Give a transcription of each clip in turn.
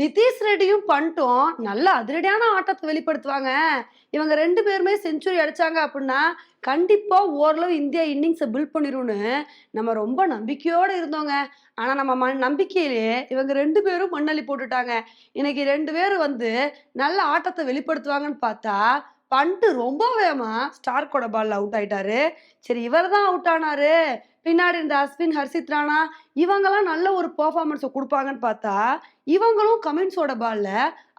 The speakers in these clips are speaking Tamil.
நிதிஷ் ரெட்டியும் பண்ணிட்டோம். நல்ல அதிரடியான ஆட்டத்தை வெளிப்படுத்துவாங்க. இவங்க ரெண்டு பேருமே செஞ்சுரி அடிச்சாங்க அப்படின்னா கண்டிப்பா ஓரளவு இந்தியா இன்னிங்ஸை பில்ட் பண்ணிரும்னு நம்ம ரொம்ப நம்பிக்கையோட இருந்தோங்க. ஆனா நம்ம ம நம்பிக்கையிலே இவங்க ரெண்டு பேரும் மண்ணள்ளி போட்டுட்டாங்க. இன்னைக்கு ரெண்டு பேரும் வந்து நல்ல ஆட்டத்தை வெளிப்படுத்துவாங்கன்னு பார்த்தா பண்ட்டு ரொம்ப வேகமா ஸ்டார்க்கோட பால்ல அவுட் ஆயிட்டாரு. சரி இவர் தான் அவுட் ஆனாரு. பின்னாடி இருந்த அஸ்வின் ஹர்ஷித் ராணா இவங்கெல்லாம் நல்ல ஒரு பெர்ஃபார்மன்ஸை கொடுப்பாங்கன்னு பார்த்தா இவங்களும் கமின்ஸோட பால்ல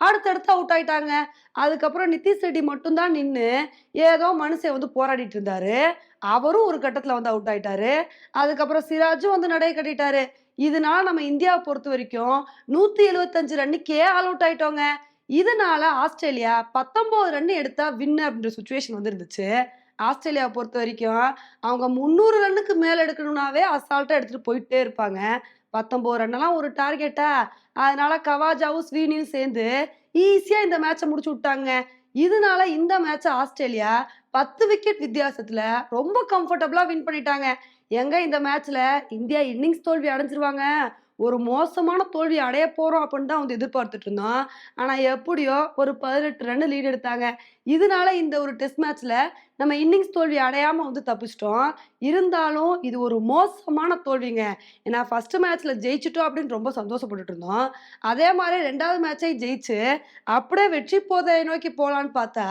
அடுத்தடுத்து அவுட் ஆயிட்டாங்க. அதுக்கப்புறம் நிதிஷ் ரெட்டி மட்டும்தான் நின்று ஏதோ மனுஷன் வந்து போராடிட்டு இருந்தாரு. அவரும் ஒரு கட்டத்தில் வந்து அவுட் ஆயிட்டாரு. அதுக்கப்புறம் சிராஜும் வந்து நடைய கட்டிட்டாரு. இதனால நம்ம இந்தியாவை பொறுத்த வரைக்கும் நூத்தி எழுபத்தஞ்சு ரன்னுக்கே ஆல் அவுட் ஆயிட்டோங்க. இதனால ஆஸ்திரேலியா பத்தொன்பது ரன் எடுத்தா வின் அப்படின்ற சுச்சுவேஷன் வந்து இருந்துச்சு ஆஸ்திரேலியாவை பொறுத்த வரைக்கும் அவங்க முந்நூறு ரன்னுக்கு மேலே எடுக்கணும்னாவே அசால்ட்டாக எடுத்துகிட்டு போயிட்டே இருப்பாங்க. பத்தொம்போது ரன்னெல்லாம் ஒரு டார்கெட்டா அதனால கவாஜாவும் ஸ்வீனியும் சேர்ந்து ஈஸியாக இந்த மேட்சை முடிச்சு விட்டாங்க. இதனால இந்த மேட்சை ஆஸ்திரேலியா பத்து விக்கெட் வித்தியாசத்தில் ரொம்ப கம்ஃபர்டபுளாக வின் பண்ணிட்டாங்க. எங்க இந்த மேட்ச்ல இந்தியா இன்னிங்ஸ் தோல்வி அடைஞ்சிருவாங்க. ஒரு மோசமான தோல்வி அடைய போறோம் அப்படின்னு தான் வந்து எதிர்பார்த்துட்டு இருந்தோம். ஆனால் எப்படியோ ஒரு பதினெட்டு ரன் லீடு எடுத்தாங்க. இதனால இந்த ஒரு டெஸ்ட் மேட்ச்ல நம்ம இன்னிங்ஸ் தோல்வி அடையாம வந்து தப்பிச்சிட்டோம். இருந்தாலும் இது ஒரு மோசமான தோல்விங்க. ஏன்னா ஃபர்ஸ்ட் மேட்ச்ல ஜெயிச்சிட்டோம் அப்படின்னு ரொம்ப சந்தோஷப்பட்டுட்டு இருந்தோம். அதே மாதிரி ரெண்டாவது மேட்சை ஜெயிச்சு அப்படியே வெற்றி போதை நோக்கி போலான்னு பார்த்தா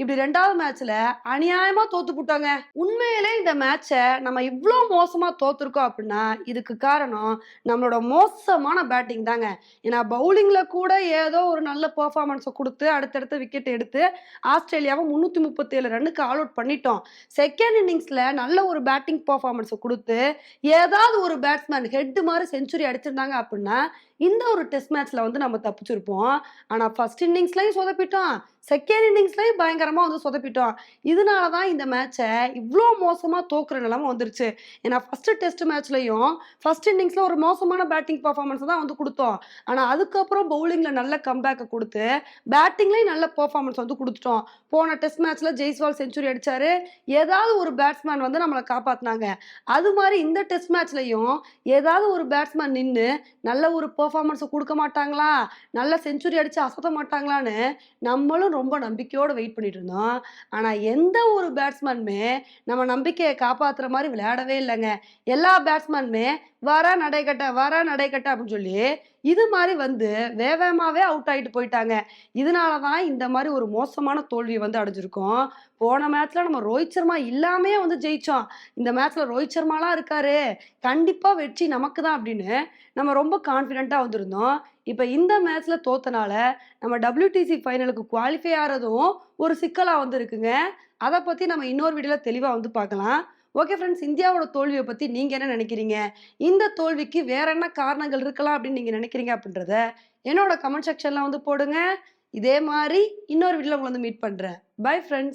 இப்படி ரெண்டாவது மேட்ச்ல அநியாயமா தோத்து போட்டாங்க. உண்மையிலே இந்த மேட்சை நம்ம இவ்வளோ மோசமா தோத்துருக்கோம் அப்படின்னா இதுக்கு காரணம் நம்மளோட மோசமான பேட்டிங் தாங்க. ஏன்னா பவுலிங்ல கூட ஏதோ ஒரு நல்ல பெர்ஃபார்மன்ஸை கொடுத்து அடுத்தடுத்த விக்கெட் எடுத்து ஆஸ்திரேலியாவை முந்நூற்றி முப்பத்தேழு ரன்னுக்கு ஆல் அவுட் பண்ணிட்டோம். செகண்ட் இன்னிங்ஸ்ல நல்ல ஒரு பேட்டிங் பெர்ஃபார்மன்ஸை கொடுத்து ஏதாவது ஒரு பேட்ஸ்மேன் ஹெட் மாதிரி செஞ்சுரி அடிச்சிருந்தாங்க அப்படின்னா இந்த ஒரு டெஸ்ட் மேட்ச்ல வந்து நம்ம தப்பிச்சிருப்போம். ஆனா ஃபர்ஸ்ட் இன்னிங்ஸ்லயும் சொதப்பிட்டோம். செகண்ட் இன்னிங்ஸ்லயும் பயங்கரமா வந்து சொதப்பிட்டோம். இதனால தான் இந்த மேட்சை இவ்வளோ மோசமா தோக்குற நிலைமை வந்துருச்சு. ஏன்னா ஃபர்ஸ்ட் டெஸ்ட் மேட்ச்லயும் ஃபர்ஸ்ட் இன்னிங்ஸ்ல ஒரு மோசமான பேட்டிங் பர்ஃபார்மன்ஸ் தான் வந்து கொடுத்தோம். ஆனா அதுக்கப்புறம் பவுலிங்ல நல்ல கம்பேக்கை கொடுத்து பேட்டிங்லயும் நல்ல பர்ஃபார்மன்ஸ் வந்து கொடுத்துட்டோம். போன டெஸ்ட் மேட்ச்ல ஜெய்ஸ்வால் செஞ்சுரி அடிச்சாரு. ஏதாவது ஒரு பேட்ஸ்மேன் வந்து நம்மளை காப்பாத்தினாங்க. அது மாதிரி இந்த டெஸ்ட் மேட்ச்லயும் ஏதாவது ஒரு பேட்ஸ்மேன் நின்று நல்ல ஒரு பர்ஃபார்மன்ஸை கொடுக்க மாட்டாங்களா? நல்ல செஞ்சுரி அடித்து அசத்த மாட்டாங்களான்னு நம்மளும் ரொம்ப நம்பிக்கையோடு வெயிட் பண்ணிட்டு இருந்தோம். ஆனால் எந்த ஒரு பேட்ஸ்மேனுமே நம்ம நம்பிக்கையை காப்பாற்றுற மாதிரி விளையாடவே இல்லைங்க. எல்லா பேட்ஸ்மேனுமே வர நடைக்கட்ட வர நடைக்கட்ட அப்படின்னு சொல்லி இது மாதிரி வந்து வேவேமாவே அவுட் ஆகிட்டு போயிட்டாங்க. இதனால தான் இந்த மாதிரி ஒரு மோசமான தோல்வி வந்து அடைஞ்சிருக்கோம். போன மேட்ச்ல நம்ம ரோஹித் சர்மா இல்லாமே வந்து ஜெயிச்சோம். இந்த மேட்ச்ல ரோஹித் சர்மாலாம் இருக்காரு. கண்டிப்பா வெற்றி நமக்கு தான் அப்படின்னு நம்ம ரொம்ப கான்ஃபிடென்ட்டாக வந்திருந்தோம். இப்போ இந்த மேட்ச்ல தோத்தனால நம்ம டபிள்யூடிசி ஃபைனலுக்கு குவாலிஃபை ஆகிறதும் ஒரு சிக்கலாக வந்து இருக்குங்க அதை பற்றி நம்ம இன்னொரு வீடியோவில் தெளிவாக வந்து பார்க்கலாம். ஓகே ஃப்ரெண்ட்ஸ் இந்தியாவோட தோல்வியை பற்றி நீங்கள் என்ன நினைக்கிறீங்க? இந்த தோல்விக்கு வேற என்ன காரணங்கள் இருக்கலாம் அப்படின்னு நீங்கள் நினைக்கிறீங்க அப்படின்றத என்னோட கமெண்ட் செக்ஷன்லாம் வந்து போடுங்க. இதே மாதிரி இன்னொரு வீட்டில் உங்களை வந்து மீட் பண்ணுறேன் பை ஃப்ரெண்ட்ஸ்